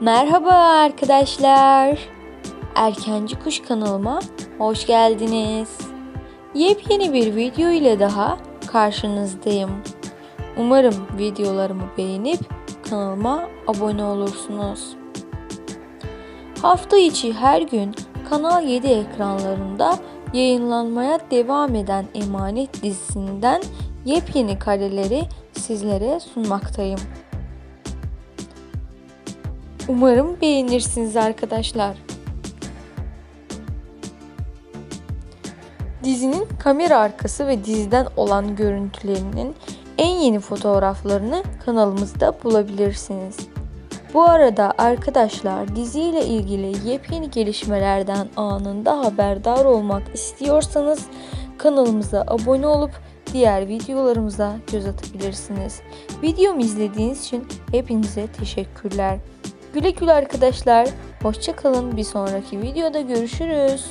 Merhaba arkadaşlar. Erkenci Kuş kanalıma hoş geldiniz. Yepyeni bir video ile daha karşınızdayım. Umarım videolarımı beğenip kanalıma abone olursunuz. Hafta içi her gün Kanal 7 ekranlarında yayınlanmaya devam eden Emanet dizisinden yepyeni kareleri sizlere sunmaktayım. Umarım beğenirsiniz arkadaşlar. Dizinin kamera arkası ve diziden olan görüntülerinin en yeni fotoğraflarını kanalımızda bulabilirsiniz. Bu arada arkadaşlar diziyle ilgili yepyeni gelişmelerden anında haberdar olmak istiyorsanız kanalımıza abone olup diğer videolarımıza göz atabilirsiniz. Videomu izlediğiniz için hepinize teşekkürler. Güle güle arkadaşlar. Hoşçakalın. Bir sonraki videoda görüşürüz.